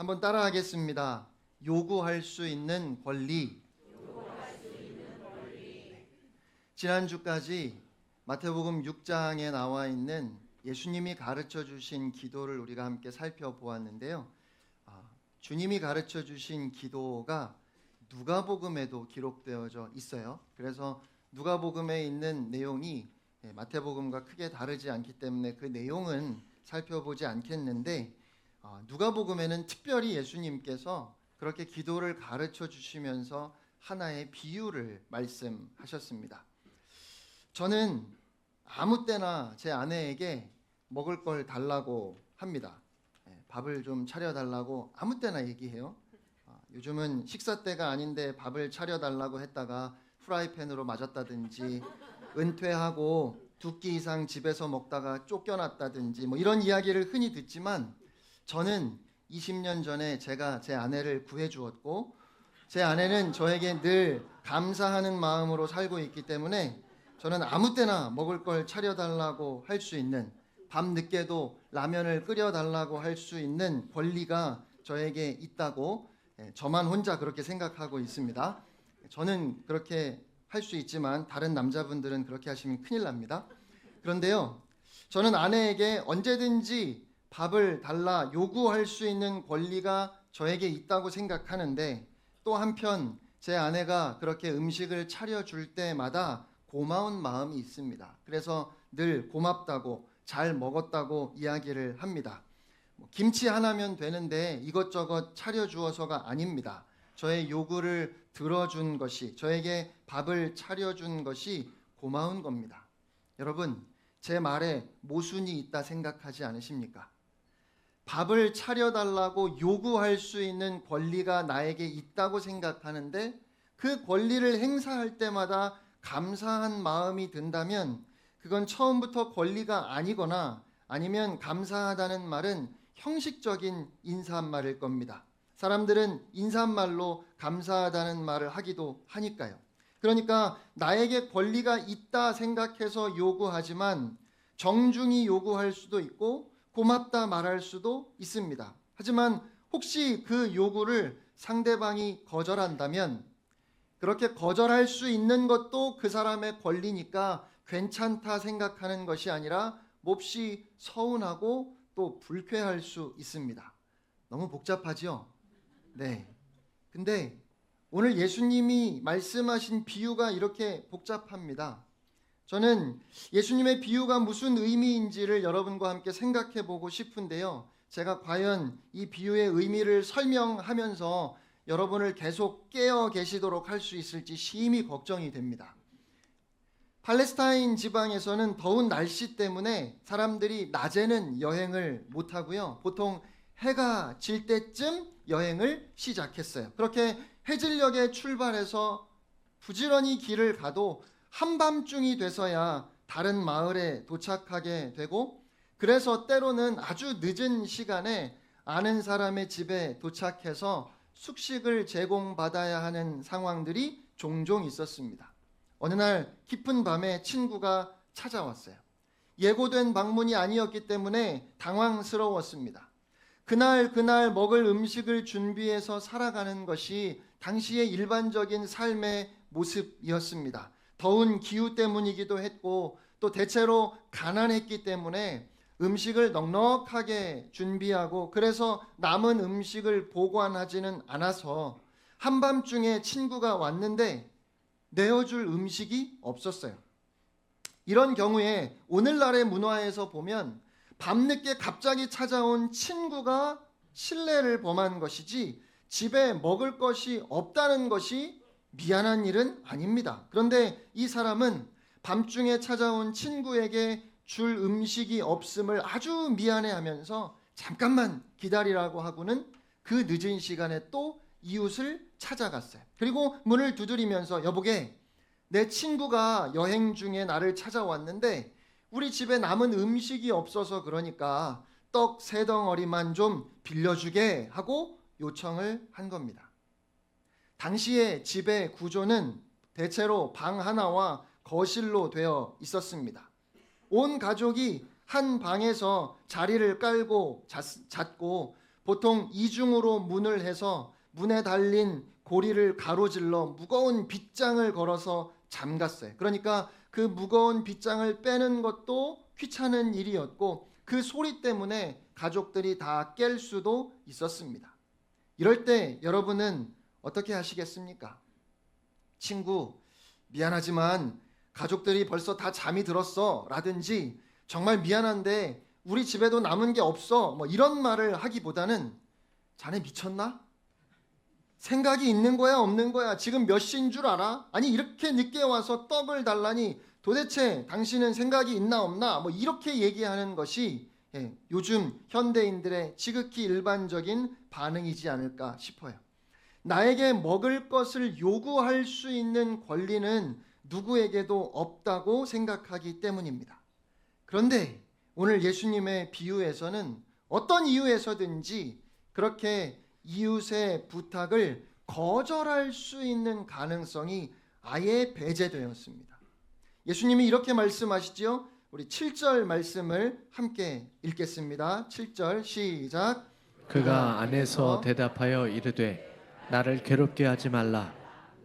한번 따라하겠습니다. 요구할 수 있는 권리. 네. 지난주까지 마태복음 6장에 나와 있는 예수님이 가르쳐 주신 기도를 우리가 함께 살펴보았는데요. 아, 주님이 가르쳐 주신 기도가 누가복음에도 기록되어져 있어요. 그래서 누가복음에 있는 내용이 예, 마태복음과 크게 다르지 않기 때문에 그 내용은 살펴보지 않겠는데 아, 누가복음에는 특별히 예수님께서 그렇게 기도를 가르쳐 주시면서 하나의 비유를 말씀하셨습니다. 저는 아무 때나 제 아내에게 먹을 걸 달라고 합니다. 예, 밥을 좀 차려 달라고 아무 때나 얘기해요. 아, 요즘은 식사 때가 아닌데 밥을 차려 달라고 했다가 프라이팬으로 맞았다든지 은퇴하고 두 끼 이상 집에서 먹다가 쫓겨났다든지 뭐 이런 이야기를 흔히 듣지만 저는 20년 전에 제가 제 아내를 구해 주었고 제 아내는 저에게 늘 감사하는 마음으로 살고 있기 때문에 저는 아무 때나 먹을 걸 차려 달라고 할 수 있는 밤 늦게도 라면을 끓여 달라고 할 수 있는 권리가 저에게 있다고 예, 저만 혼자 그렇게 생각하고 있습니다. 저는 그렇게 할 수 있지만 다른 남자분들은 그렇게 하시면 큰일 납니다. 그런데요. 저는 아내에게 언제든지 밥을 달라 요구할 수 있는 권리가 저에게 있다고 생각하는데 또 한편 제 아내가 그렇게 음식을 차려줄 때마다 고마운 마음이 있습니다. 그래서 늘 고맙다고 잘 먹었다고 이야기를 합니다. 뭐 김치 하나면 되는데 이것저것 차려주어서가 아닙니다. 저의 요구를 들어준 것이 저에게 밥을 차려준 것이 고마운 겁니다. 여러분 제 말에 모순이 있다 생각하지 않으십니까? 밥을 차려달라고 요구할 수 있는 권리가 나에게 있다고 생각하는데 그 권리를 행사할 때마다 감사한 마음이 든다면 그건 처음부터 권리가 아니거나 아니면 감사하다는 말은 형식적인 인사말일 겁니다. 사람들은 인사말로 감사하다는 말을 하기도 하니까요. 그러니까 나에게 권리가 있다 생각해서 요구하지만 정중히 요구할 수도 있고 고맙다 말할 수도 있습니다. 하지만 혹시 그 요구를 상대방이 거절한다면 그렇게 거절할 수 있는 것도 그 사람의 권리니까 괜찮다 생각하는 것이 아니라 몹시 서운하고 또 불쾌할 수 있습니다. 너무 복잡하지요? 네. 근데 오늘 예수님이 말씀하신 비유가 이렇게 복잡합니다. 저는 예수님의 비유가 무슨 의미인지를 여러분과 함께 생각해 보고 싶은데요. 제가 과연 이 비유의 의미를 설명하면서 여러분을 계속 깨어 계시도록 할 수 있을지 심히 걱정이 됩니다. 팔레스타인 지방에서는 더운 날씨 때문에 사람들이 낮에는 여행을 못 하고요. 보통 해가 질 때쯤 여행을 시작했어요. 그렇게 해질녘에 출발해서 부지런히 길을 가도 한밤중이 돼서야 다른 마을에 도착하게 되고 그래서 때로는 아주 늦은 시간에 아는 사람의 집에 도착해서 숙식을 제공받아야 하는 상황들이 종종 있었습니다. 어느 날 깊은 밤에 친구가 찾아왔어요. 예고된 방문이 아니었기 때문에 당황스러웠습니다. 그날 그날 먹을 음식을 준비해서 살아가는 것이 당시의 일반적인 삶의 모습이었습니다. 더운 기후 때문이기도 했고 또 대체로 가난했기 때문에 음식을 넉넉하게 준비하고 그래서 남은 음식을 보관하지는 않아서 한밤중에 친구가 왔는데 내어줄 음식이 없었어요. 이런 경우에 오늘날의 문화에서 보면 밤늦게 갑자기 찾아온 친구가 신뢰를 범한 것이지 집에 먹을 것이 없다는 것이 미안한 일은 아닙니다. 그런데 이 사람은 밤중에 찾아온 친구에게 줄 음식이 없음을 아주 미안해 하면서 잠깐만 기다리라고 하고는 그 늦은 시간에 또 이웃을 찾아갔어요. 그리고 문을 두드리면서 여보게 내 친구가 여행 중에 나를 찾아왔는데 우리 집에 남은 음식이 없어서 그러니까 떡 세 덩어리만 좀 빌려주게 하고 요청을 한 겁니다. 당시의 집의 구조는 대체로 방 하나와 거실로 되어 있었습니다. 온 가족이 한 방에서 자리를 깔고 잤, 고 보통 이중으로 문을 해서 문에 달린 고리를 가로질러 무거운 빗장을 걸어서 잠갔어요. 그러니까 그 무거운 빗장을 빼는 것도 귀찮은 일이었고 그 소리 때문에 가족들이 다 깰 수도 있었습니다. 이럴 때 여러분은 어떻게 하시겠습니까? 친구, 미안하지만 가족들이 벌써 다 잠이 들었어. 라든지 정말 미안한데 우리 집에도 남은 게 없어. 뭐 이런 말을 하기보다는 자네 미쳤나? 생각이 있는 거야, 없는 거야? 지금 몇 시인 줄 알아? 아니 이렇게 늦게 와서 떡을 달라니 도대체 당신은 생각이 있나 없나? 뭐 이렇게 얘기하는 것이 예, 요즘 현대인들의 지극히 일반적인 반응이지 않을까 싶어요. 나에게 먹을 것을 요구할 수 있는 권리는 누구에게도 없다고 생각하기 때문입니다. 그런데 오늘 예수님의 비유에서는 어떤 이유에서든지 그렇게 이웃의 부탁을 거절할 수 있는 가능성이 아예 배제되었습니다. 예수님이 이렇게 말씀하시지요. 우리 7절 말씀을 함께 읽겠습니다. 7절 시작. 그가 안에서 대답하여 이르되 나를 괴롭게 하지 말라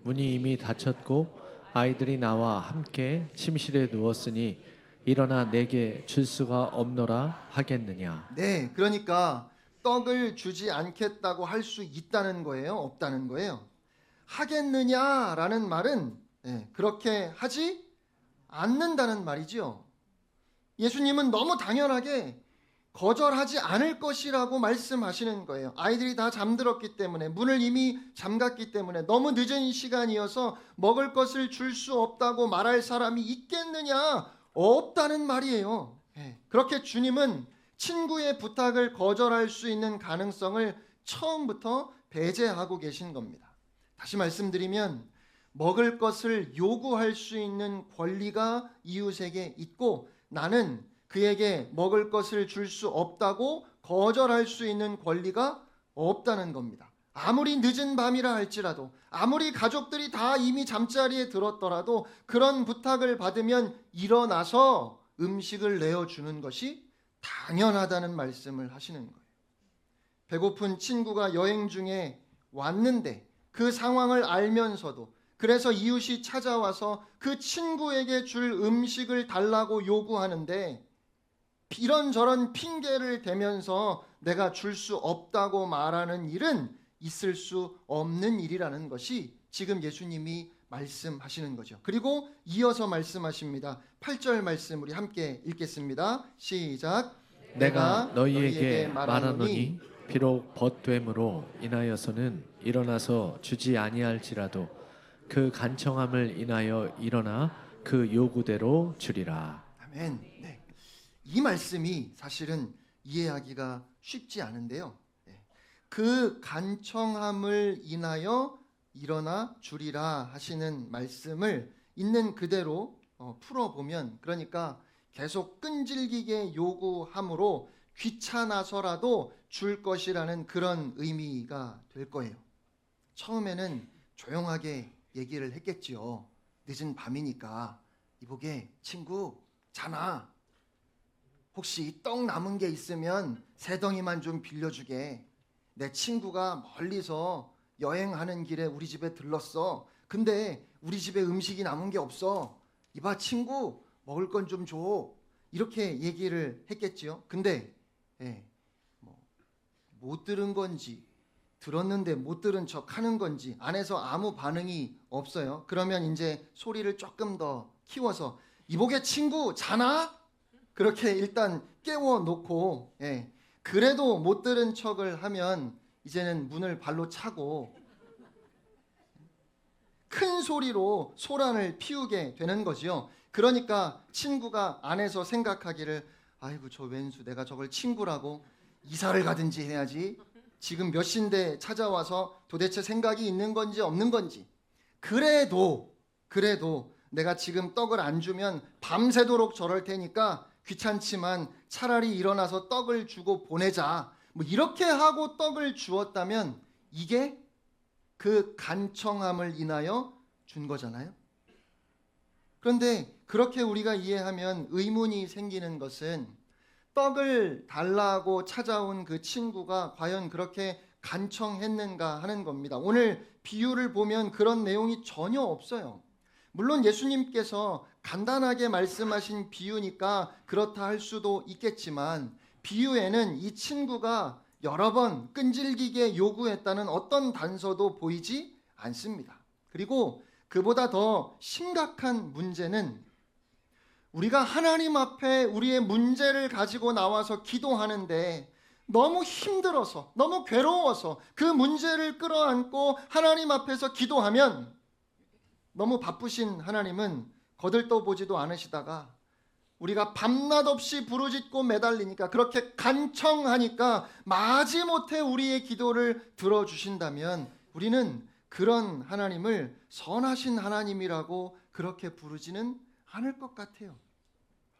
문이 이미 닫혔고 아이들이 나와 함께 침실에 누웠으니 일어나 내게 줄 수가 없노라 하겠느냐 네, 그러니까 떡을 주지 않겠다고 할 수 있다는 거예요, 없다는 거예요. 하겠느냐라는 말은 예, 그렇게 하지 않는다는 말이지요. 예수님은 너무 당연하게 거절하지 않을 것이라고 말씀하시는 거예요. 아이들이 다 잠들었기 때문에 문을 이미 잠갔기 때문에 너무 늦은 시간이어서 먹을 것을 줄 수 없다고 말할 사람이 있겠느냐? 없다는 말이에요. 예, 그렇게 주님은 친구의 부탁을 거절할 수 있는 가능성을 처음부터 배제하고 계신 겁니다. 다시 말씀드리면 먹을 것을 요구할 수 있는 권리가 이웃에게 있고 나는 그에게 먹을 것을 줄 수 없다고 거절할 수 있는 권리가 없다는 겁니다. 아무리 늦은 밤이라 할지라도 아무리 가족들이 다 이미 잠자리에 들었더라도 그런 부탁을 받으면 일어나서 음식을 내어 주는 것이 당연하다는 말씀을 하시는 거예요. 배고픈 친구가 여행 중에 왔는데 그 상황을 알면서도 그래서 이웃이 찾아와서 그 친구에게 줄 음식을 달라고 요구하는데 이런저런 핑계를 대면서 내가 줄 수 없다고 말하는 일은 있을 수 없는 일이라는 것이 지금 예수님이 말씀하시는 거죠. 그리고 이어서 말씀하십니다. 8절 말씀 우리 함께 읽겠습니다. 시작. 내가 너희에게 말하노니 비록 벗됨으로 인하여서는 일어나서 주지 아니할지라도 그 간청함을 인하여 일어나 그 요구대로 주리라 아멘. 네. 이 말씀이 사실은 이해하기가 쉽지 않은데요. 네. 그 간청함을 인하여 일어나 주리라 하시는 말씀을 있는 그대로 어, 풀어보면 그러니까 계속 끈질기게 요구함으로 귀찮아서라도 줄 것이라는 그런 의미가 될 거예요. 처음에는 조용하게 얘기를 했겠지요. 늦은 밤이니까 이보게 친구 자나 혹시 떡 남은 게 있으면 세 덩이만 좀 빌려주게. 내 친구가 멀리서 여행하는 길에 우리 집에 들렀어. 근데 우리 집에 음식이 남은 게 없어. 이봐 친구 먹을 건 좀 줘. 이렇게 얘기를 했겠지요. 근데 예, 뭐못 들은 건지 들었는데 못 들은 척 하는 건지 안에서 아무 반응이 없어요. 그러면 이제 소리를 조금 더 키워서 이보게 친구 자나? 그렇게 일단 깨워 놓고 예, 그래도 못 들은 척을 하면 이제는 문을 발로 차고 큰 소리로 소란을 피우게 되는 거지요. 그러니까 친구가 안에서 생각하기를 아이고 저 왼수 내가 저걸 친구라고 이사를 가든지 해야지. 지금 몇 시인데 찾아와서 도대체 생각이 있는 건지 없는 건지. 그래도 그래도 내가 지금 떡을 안 주면 밤새도록 저럴 테니까 귀찮지만 차라리 일어나서 떡을 주고 보내자. 뭐 이렇게 하고 떡을 주었다면 이게 그 간청함을 인하여 준 거잖아요. 그런데 그렇게 우리가 이해하면 의문이 생기는 것은 떡을 달라고 찾아온 그 친구가 과연 그렇게 간청했는가 하는 겁니다. 오늘 비유를 보면 그런 내용이 전혀 없어요. 물론 예수님께서 간단하게 말씀하신 비유니까 그렇다 할 수도 있겠지만 비유에는 이 친구가 여러 번 끈질기게 요구했다는 어떤 단서도 보이지 않습니다. 그리고 그보다 더 심각한 문제는 우리가 하나님 앞에 우리의 문제를 가지고 나와서 기도하는데 너무 힘들어서, 너무 괴로워서 그 문제를 끌어안고 하나님 앞에서 기도하면 너무 바쁘신 하나님은 거들떠 보지도 않으시다가 우리가 밤낮 없이 부르짖고 매달리니까 그렇게 간청하니까 마지못해 우리의 기도를 들어주신다면 우리는 그런 하나님을 선하신 하나님이라고 그렇게 부르지는 않을 것 같아요.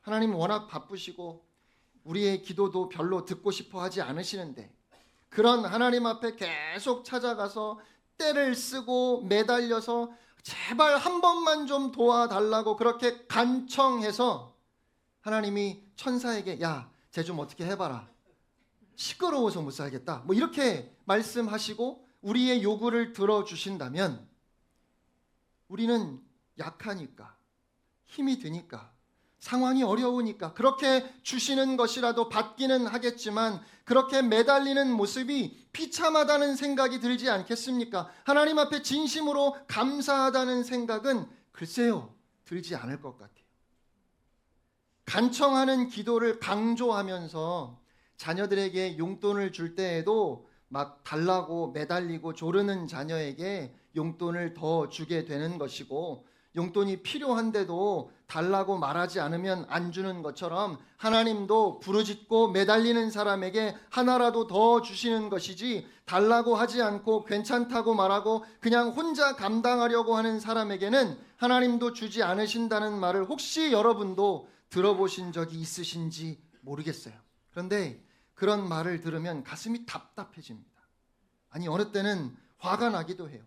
하나님 워낙 바쁘시고 우리의 기도도 별로 듣고 싶어 하지 않으시는데 그런 하나님 앞에 계속 찾아가서 때를 쓰고 매달려서 제발 한 번만 좀 도와달라고 그렇게 간청해서 하나님이 천사에게 야, 쟤 좀 어떻게 해봐라. 시끄러워서 못 살겠다. 뭐 이렇게 말씀하시고 우리의 요구를 들어주신다면 우리는 약하니까 힘이 드니까 상황이 어려우니까 그렇게 주시는 것이라도 받기는 하겠지만 그렇게 매달리는 모습이 비참하다는 생각이 들지 않겠습니까? 하나님 앞에 진심으로 감사하다는 생각은 글쎄요 들지 않을 것 같아요. 간청하는 기도를 강조하면서 자녀들에게 용돈을 줄 때에도 막 달라고 매달리고 조르는 자녀에게 용돈을 더 주게 되는 것이고 용돈이 필요한데도 달라고 말하지 않으면 안 주는 것처럼 하나님도 부르짖고 매달리는 사람에게 하나라도 더 주시는 것이지 달라고 하지 않고 괜찮다고 말하고 그냥 혼자 감당하려고 하는 사람에게는 하나님도 주지 않으신다는 말을 혹시 여러분도 들어보신 적이 있으신지 모르겠어요. 그런데 그런 말을 들으면 가슴이 답답해집니다. 아니 어느 때는 화가 나기도 해요.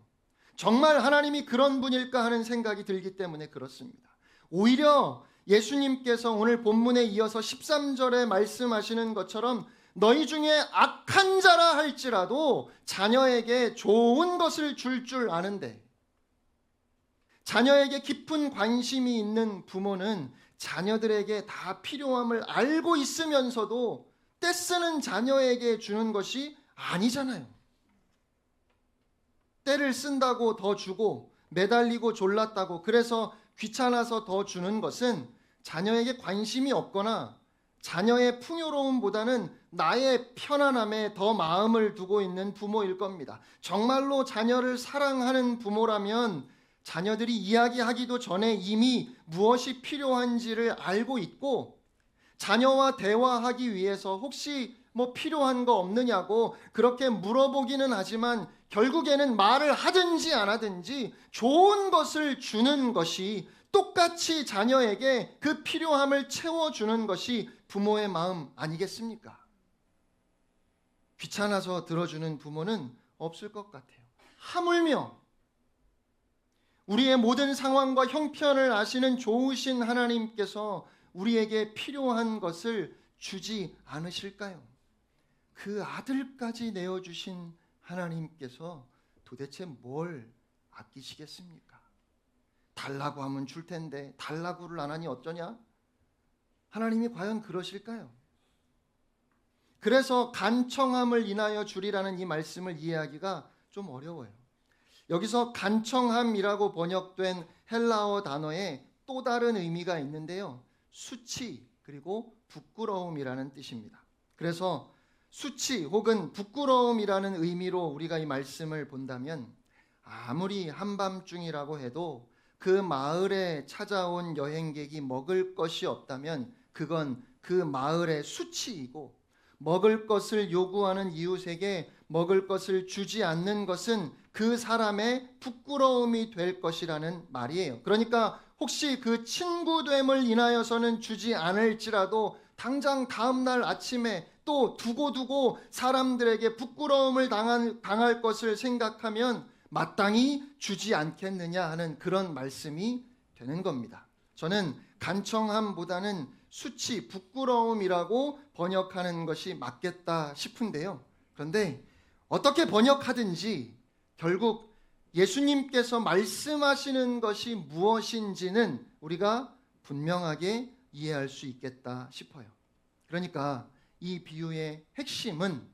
정말 하나님이 그런 분일까 하는 생각이 들기 때문에 그렇습니다. 오히려 예수님께서 오늘 본문에 이어서 13절에 말씀하시는 것처럼 너희 중에 악한 자라 할지라도 자녀에게 좋은 것을 줄줄 아는데 자녀에게 깊은 관심이 있는 부모는 자녀들에게 다 필요함을 알고 있으면서도 떼쓰는 자녀에게 주는 것이 아니잖아요. 때를 쓴다고 더 주고 매달리고 졸랐다고 그래서 귀찮아서 더 주는 것은 자녀에게 관심이 없거나 자녀의 풍요로움보다는 나의 편안함에 더 마음을 두고 있는 부모일 겁니다. 정말로 자녀를 사랑하는 부모라면 자녀들이 이야기하기도 전에 이미 무엇이 필요한지를 알고 있고 자녀와 대화하기 위해서 혹시 뭐 필요한 거 없느냐고 그렇게 물어보기는 하지만 결국에는 말을 하든지 안 하든지 좋은 것을 주는 것이 똑같이 자녀에게 그 필요함을 채워주는 것이 부모의 마음 아니겠습니까? 귀찮아서 들어주는 부모는 없을 것 같아요. 하물며 우리의 모든 상황과 형편을 아시는 좋으신 하나님께서 우리에게 필요한 것을 주지 않으실까요? 그 아들까지 내어주신 하나님께서 도대체 뭘 아끼시겠습니까? 달라고 하면 줄 텐데 달라고를 안 하니 어쩌냐? 하나님이 과연 그러실까요? 그래서 간청함을 인하여 주리라는 이 말씀을 이해하기가 좀 어려워요. 여기서 간청함이라고 번역된 헬라어 단어에 또 다른 의미가 있는데요. 수치 그리고 부끄러움이라는 뜻입니다. 그래서 수치 혹은 부끄러움이라는 의미로 우리가 이 말씀을 본다면 아무리 한밤중이라고 해도 그 마을에 찾아온 여행객이 먹을 것이 없다면 그건 그 마을의 수치이고 먹을 것을 요구하는 이웃에게 먹을 것을 주지 않는 것은 그 사람의 부끄러움이 될 것이라는 말이에요. 그러니까 혹시 그 친구됨을 인하여서는 주지 않을지라도 당장 다음 날 아침에 또 두고두고 사람들에게 부끄러움을 당한, 당할 것을 생각하면 마땅히 주지 않겠느냐 하는 그런 말씀이 되는 겁니다. 저는 간청함보다는 수치, 부끄러움이라고 번역하는 것이 맞겠다 싶은데요. 그런데 어떻게 번역하든지 결국 예수님께서 말씀하시는 것이 무엇인지는 우리가 분명하게 이해할 수 있겠다 싶어요. 그러니까 이 비유의 핵심은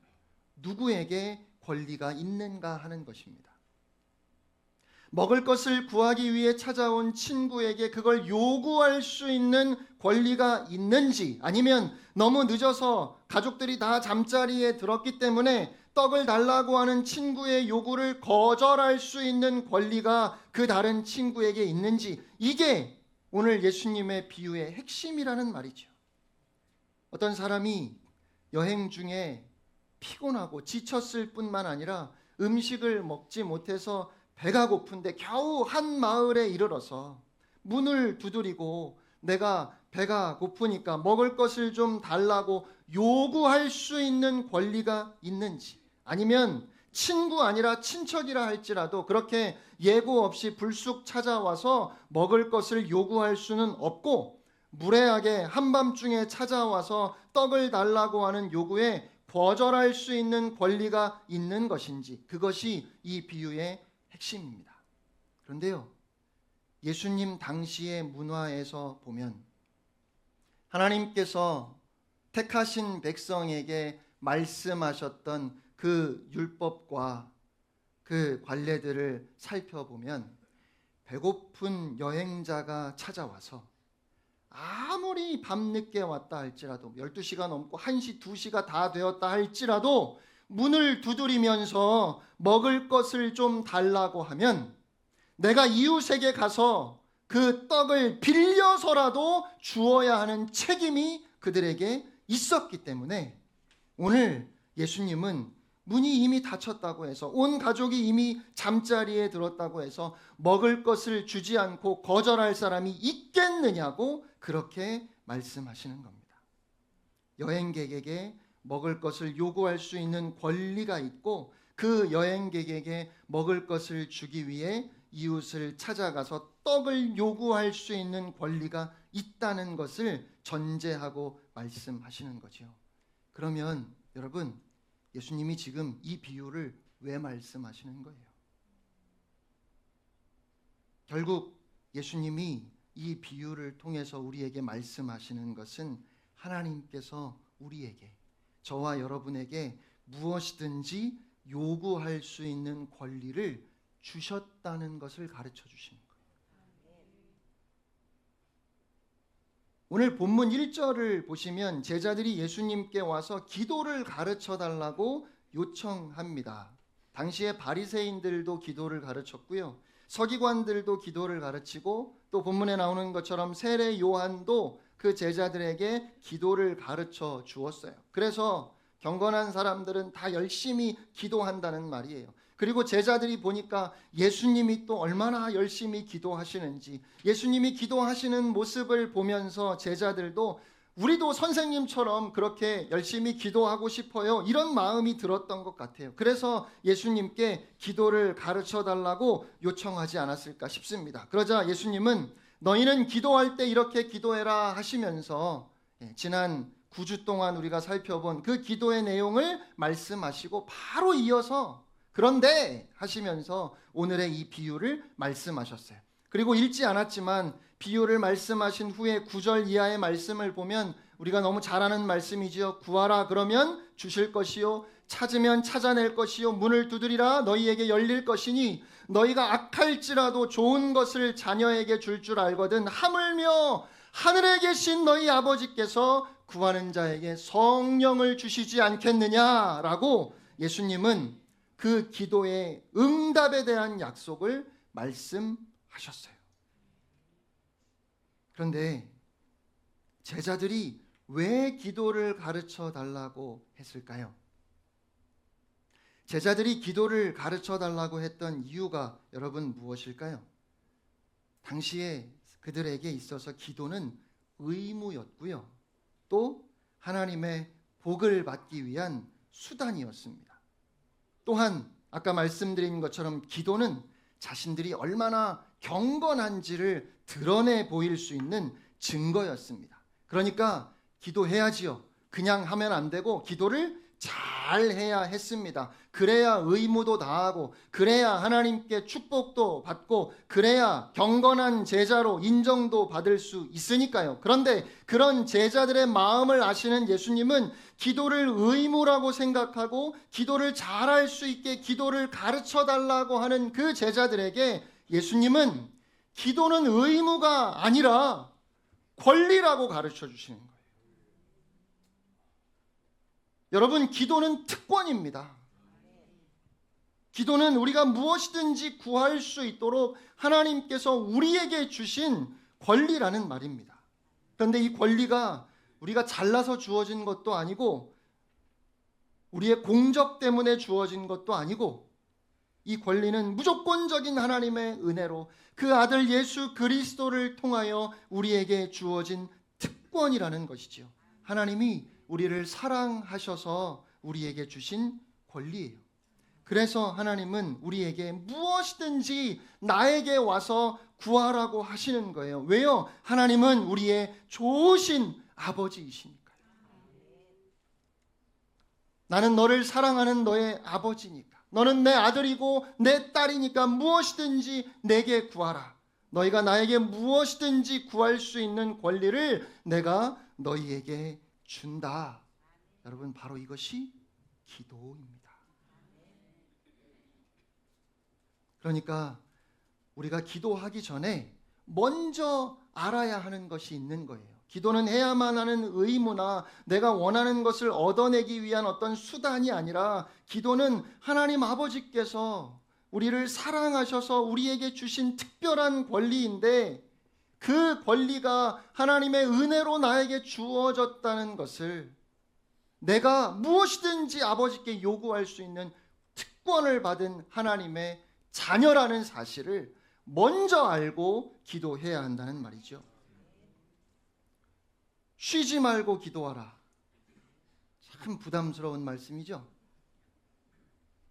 누구에게 권리가 있는가 하는 것입니다. 먹을 것을 구하기 위해 찾아온 친구에게 그걸 요구할 수 있는 권리가 있는지 아니면 너무 늦어서 가족들이 다 잠자리에 들었기 때문에 떡을 달라고 하는 친구의 요구를 거절할 수 있는 권리가 그 다른 친구에게 있는지 이게 오늘 예수님의 비유의 핵심이라는 말이죠. 어떤 사람이 여행 중에 피곤하고 지쳤을 뿐만 아니라 음식을 먹지 못해서 배가 고픈데 겨우 한 마을에 이르러서 문을 두드리고 내가 배가 고프니까 먹을 것을 좀 달라고 요구할 수 있는 권리가 있는지 아니면 친구 아니라 친척이라 할지라도 그렇게 예고 없이 불쑥 찾아와서 먹을 것을 요구할 수는 없고 무례하게 한밤중에 찾아와서 떡을 달라고 하는 요구에 거절할 수 있는 권리가 있는 것인지 그것이 이 비유의 핵심입니다. 그런데요. 예수님 당시의 문화에서 보면 하나님께서 택하신 백성에게 말씀하셨던 그 율법과 그 관례들을 살펴보면 배고픈 여행자가 찾아와서 아무리 밤늦게 왔다 할지라도 12시가 넘고 1시, 2시가 다 되었다 할지라도 문을 두드리면서 먹을 것을 좀 달라고 하면 내가 이웃에게 가서 그 떡을 빌려서라도 주어야 하는 책임이 그들에게 있었기 때문에 오늘 예수님은 문이 이미 닫혔다고 해서 온 가족이 이미 잠자리에 들었다고 해서 먹을 것을 주지 않고 거절할 사람이 있겠느냐고 그렇게 말씀하시는 겁니다. 여행객에게 먹을 것을 요구할 수 있는 권리가 있고 그 여행객에게 먹을 것을 주기 위해 이웃을 찾아가서 떡을 요구할 수 있는 권리가 있다는 것을 전제하고 말씀하시는 거지요. 그러면 여러분 예수님이 지금 이 비유를 왜 말씀하시는 거예요? 결국 예수님이 이 비유를 통해서 우리에게 말씀하시는 것은 하나님께서 우리에게 저와 여러분에게 무엇이든지 요구할 수 있는 권리를 주셨다는 것을 가르쳐 주시는 거예요. 오늘 본문 1절을 보시면 제자들이 예수님께 와서 기도를 가르쳐 달라고 요청합니다. 당시에 바리새인들도 기도를 가르쳤고요. 서기관들도 기도를 가르치고 또 본문에 나오는 것처럼 세례 요한도 그 제자들에게 기도를 가르쳐 주었어요. 그래서 경건한 사람들은 다 열심히 기도한다는 말이에요. 그리고 제자들이 보니까 예수님이 또 얼마나 열심히 기도하시는지 예수님이 기도하시는 모습을 보면서 제자들도 우리도 선생님처럼 그렇게 열심히 기도하고 싶어요. 이런 마음이 들었던 것 같아요. 그래서 예수님께 기도를 가르쳐 달라고 요청하지 않았을까 싶습니다. 그러자 예수님은 너희는 기도할 때 이렇게 기도해라 하시면서 예, 지난 9주 동안 우리가 살펴본 그 기도의 내용을 말씀하시고 바로 이어서 그런데 하시면서 오늘의 이 비유를 말씀하셨어요. 그리고 읽지 않았지만 비유를 말씀하신 후에 9절 이하의 말씀을 보면 우리가 너무 잘 아는 말씀이지요. 구하라 그러면 주실 것이요 찾으면 찾아낼 것이요 문을 두드리라 너희에게 열릴 것이니 너희가 악할지라도 좋은 것을 자녀에게 줄줄 알거든 하물며 하늘에 계신 너희 아버지께서 구하는 자에게 성령을 주시지 않겠느냐라고 예수님은 그 기도의 응답에 대한 약속을 말씀하셨어요. 그런데 제자들이 왜 기도를 가르쳐 달라고 했을까요? 제자들이 기도를 가르쳐 달라고 했던 이유가 여러분 무엇일까요? 당시에 그들에게 있어서 기도는 의무였고요. 또 하나님의 복을 받기 위한 수단이었습니다. 또한 아까 말씀드린 것처럼 기도는 자신들이 얼마나 경건한지를 드러내 보일 수 있는 증거였습니다. 그러니까 기도해야지요. 그냥 하면 안 되고 기도를 잘 해야 했습니다. 그래야 의무도 다하고 그래야 하나님께 축복도 받고 그래야 경건한 제자로 인정도 받을 수 있으니까요. 그런데 그런 제자들의 마음을 아시는 예수님은 기도를 의무라고 생각하고 기도를 잘할 수 있게 기도를 가르쳐 달라고 하는 그 제자들에게 예수님은 기도는 의무가 아니라 권리라고 가르쳐 주시는 거예요. 여러분, 기도는 특권입니다. 기도는 우리가 무엇이든지 구할 수 있도록 하나님께서 우리에게 주신 권리라는 말입니다. 그런데 이 권리가 우리가 잘나서 주어진 것도 아니고 우리의 공적 때문에 주어진 것도 아니고 이 권리는 무조건적인 하나님의 은혜로 그 아들 예수 그리스도를 통하여 우리에게 주어진 특권이라는 것이지요. 하나님이 우리를 사랑하셔서 우리에게 주신 권리예요. 그래서 하나님은 우리에게 무엇이든지 나에게 와서 구하라고 하시는 거예요. 왜요? 하나님은 우리의 좋으신 아버지이시니까요. 나는 너를 사랑하는 너의 아버지니까. 너는 내 아들이고 내 딸이니까 무엇이든지 내게 구하라. 너희가 나에게 무엇이든지 구할 수 있는 권리를 내가 너희에게 준다. 여러분 바로 이것이 기도입니다. 그러니까 우리가 기도하기 전에 먼저 알아야 하는 것이 있는 거예요. 기도는 해야만 하는 의무나 내가 원하는 것을 얻어내기 위한 어떤 수단이 아니라 기도는 하나님 아버지께서 우리를 사랑하셔서 우리에게 주신 특별한 권리인데 그 권리가 하나님의 은혜로 나에게 주어졌다는 것을 내가 무엇이든지 아버지께 요구할 수 있는 특권을 받은 하나님의 자녀라는 사실을 먼저 알고 기도해야 한다는 말이죠. 쉬지 말고 기도하라. 참 부담스러운 말씀이죠.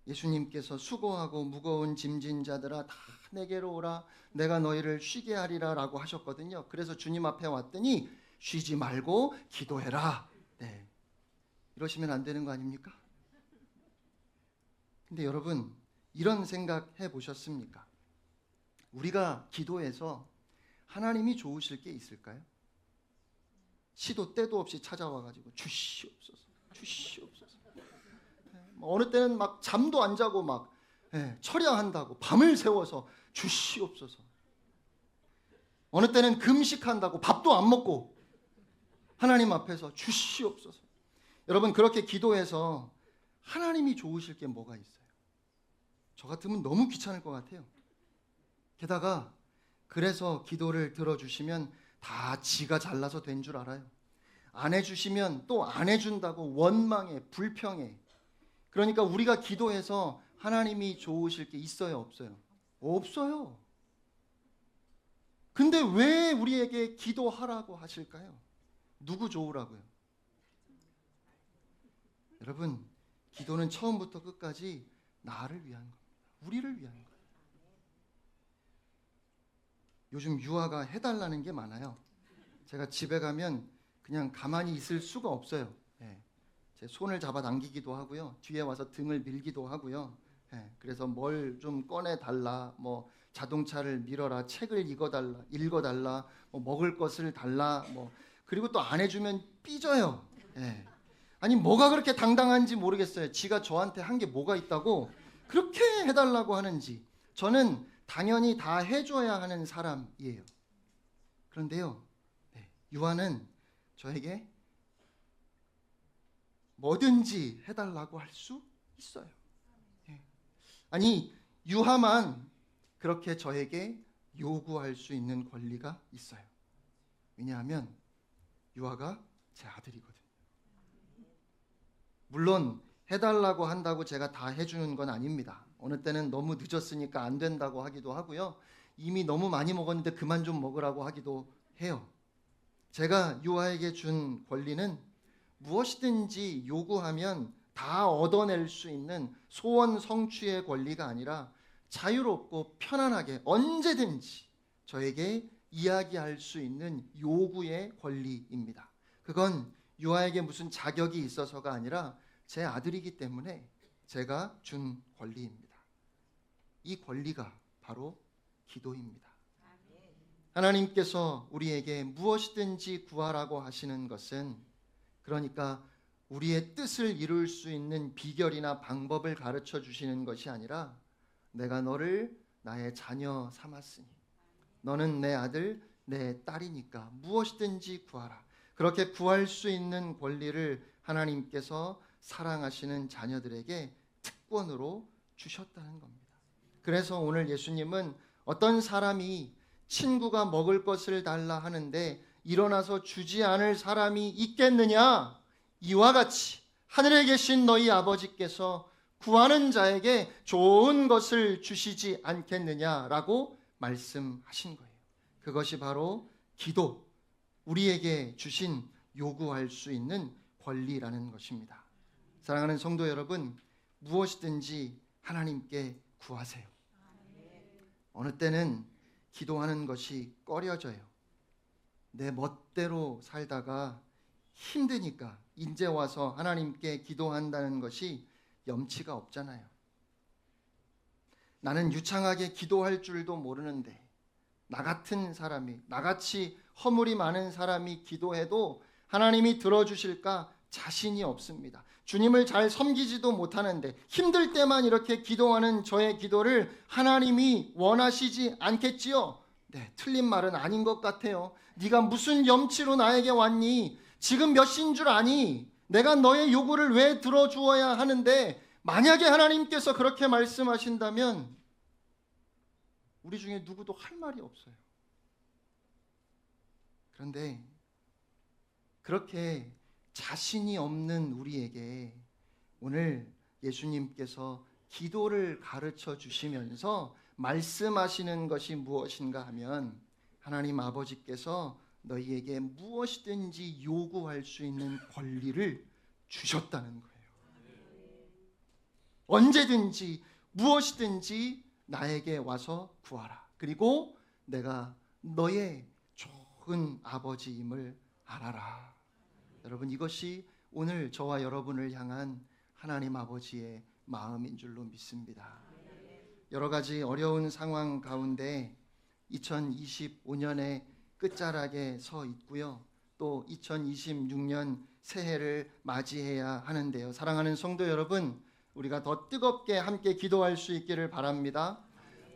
예수님께서 수고하고 무거운 짐진 자들아 다 내게로 오라 내가 너희를 쉬게 하리라라고 하셨거든요. 그래서 주님 앞에 왔더니 쉬지 말고 기도해라. 네. 이러시면 안 되는 거 아닙니까? 근데 여러분 이런 생각 해 보셨습니까? 우리가 기도해서 하나님이 좋으실 게 있을까요? 시도 때도 없이 찾아와 가지고 주시옵소서. 주시옵소서. 뭐 어느 때는 막 잠도 안 자고 막 예, 철야한다고 밤을 새워서 주시옵소서. 어느 때는 금식한다고 밥도 안 먹고 하나님 앞에서 주시옵소서. 여러분 그렇게 기도해서 하나님이 좋으실 게 뭐가 있어요? 저 같으면 너무 귀찮을 것 같아요. 게다가 그래서 기도를 들어주시면 다 지가 잘나서 된 줄 알아요. 안 해주시면 또 안 해준다고 원망해, 불평해. 그러니까 우리가 기도해서 하나님이 좋으실 게 있어요, 없어요? 없어요. 근데 왜 우리에게 기도하라고 하실까요? 누구 좋으라고요? 여러분, 기도는 처음부터 끝까지 나를 위한 겁니다. 우리를 위한 거예요. 요즘 유아가 해달라는 게 많아요. 제가 집에 가면 그냥 가만히 있을 수가 없어요. 예. 제 손을 잡아 당기기도 하고요. 뒤에 와서 등을 밀기도 하고요. 예. 그래서 뭘 좀 꺼내 달라, 뭐 자동차를 밀어라, 책을 읽어 달라, 읽어 달라, 뭐 먹을 것을 달라, 뭐 그리고 또 안 해주면 삐져요. 예. 아니 뭐가 그렇게 당당한지 모르겠어요. 지가 저한테 한 게 뭐가 있다고 그렇게 해달라고 하는지 저는 당연히 다 해줘야 하는 사람이에요. 그런데요, 네, 유아는 저에게 뭐든지 해달라고 할 수 있어요. 예. 아니 유아만 그렇게 저에게 요구할 수 있는 권리가 있어요. 왜냐하면 유아가 제 아들이거든요. 물론 해달라고 한다고 제가 다 해주는 건 아닙니다. 어느 때는 너무 늦었으니까 안 된다고 하기도 하고요. 이미 너무 많이 먹었는데 그만 좀 먹으라고 하기도 해요. 제가 유아에게 준 권리는 무엇이든지 요구하면 다 얻어낼 수 있는 소원 성취의 권리가 아니라 자유롭고 편안하게 언제든지 저에게 이야기할 수 있는 요구의 권리입니다. 그건 유아에게 무슨 자격이 있어서가 아니라 제 아들이기 때문에 제가 준 권리입니다. 이 권리가 바로 기도입니다. 하나님께서 우리에게 무엇이든지 구하라고 하시는 것은 그러니까 우리의 뜻을 이룰 수 있는 비결이나 방법을 가르쳐 주시는 것이 아니라 내가 너를 나의 자녀 삼았으니 너는 내 아들 내 딸이니까 무엇이든지 구하라. 그렇게 구할 수 있는 권리를 하나님께서 사랑하시는 자녀들에게 특권으로 주셨다는 겁니다. 그래서 오늘 예수님은 어떤 사람이 친구가 먹을 것을 달라 하는데 일어나서 주지 않을 사람이 있겠느냐? 이와 같이 하늘에 계신 너희 아버지께서 구하는 자에게 좋은 것을 주시지 않겠느냐라고 말씀하신 거예요. 그것이 바로 기도, 우리에게 주신 요구할 수 있는 권리라는 것입니다. 사랑하는 성도 여러분, 무엇이든지 하나님께 구하세요. 어느 때는 기도하는 것이 꺼려져요. 내 멋대로 살다가 힘드니까 이제 와서 하나님께 기도한다는 것이 염치가 없잖아요. 나는 유창하게 기도할 줄도 모르는데 나 같은 사람이 나같이 허물이 많은 사람이 기도해도 하나님이 들어주실까 자신이 없습니다. 주님을 잘 섬기지도 못하는데 힘들 때만 이렇게 기도하는 저의 기도를 하나님이 원하시지 않겠지요? 네, 틀린 말은 아닌 것 같아요. 네가 무슨 염치로 나에게 왔니? 지금 몇 시인 줄 아니? 내가 너의 요구를 왜 들어주어야 하는데 만약에 하나님께서 그렇게 말씀하신다면 우리 중에 누구도 할 말이 없어요. 그런데 그렇게 자신이 없는 우리에게 오늘 예수님께서 기도를 가르쳐 주시면서 말씀하시는 것이 무엇인가 하면 하나님 아버지께서 너희에게 무엇이든지 요구할 수 있는 권리를 주셨다는 거예요. 언제든지 무엇이든지 나에게 와서 구하라. 그리고 내가 너의 좋은 아버지임을 알아라. 여러분 이것이 오늘 저와 여러분을 향한 하나님 아버지의 마음인 줄로 믿습니다. 여러 가지 어려운 상황 가운데 2025년의 끝자락에 서 있고요. 또 2026년 새해를 맞이해야 하는데요. 사랑하는 성도 여러분, 우리가 더 뜨겁게 함께 기도할 수 있기를 바랍니다.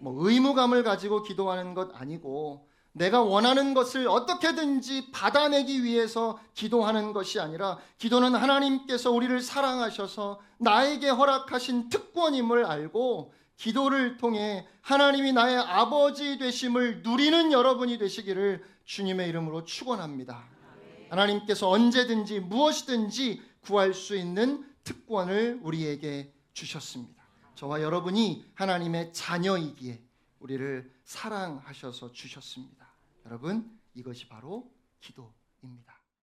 뭐 의무감을 가지고 기도하는 것 아니고 내가 원하는 것을 어떻게든지 받아내기 위해서 기도하는 것이 아니라 기도는 하나님께서 우리를 사랑하셔서 나에게 허락하신 특권임을 알고 기도를 통해 하나님이 나의 아버지 되심을 누리는 여러분이 되시기를 주님의 이름으로 축원합니다. 하나님께서 언제든지 무엇이든지 구할 수 있는 특권을 우리에게 주셨습니다. 저와 여러분이 하나님의 자녀이기에 우리를 사랑하셔서 주셨습니다. 여러분, 이것이 바로 기도입니다.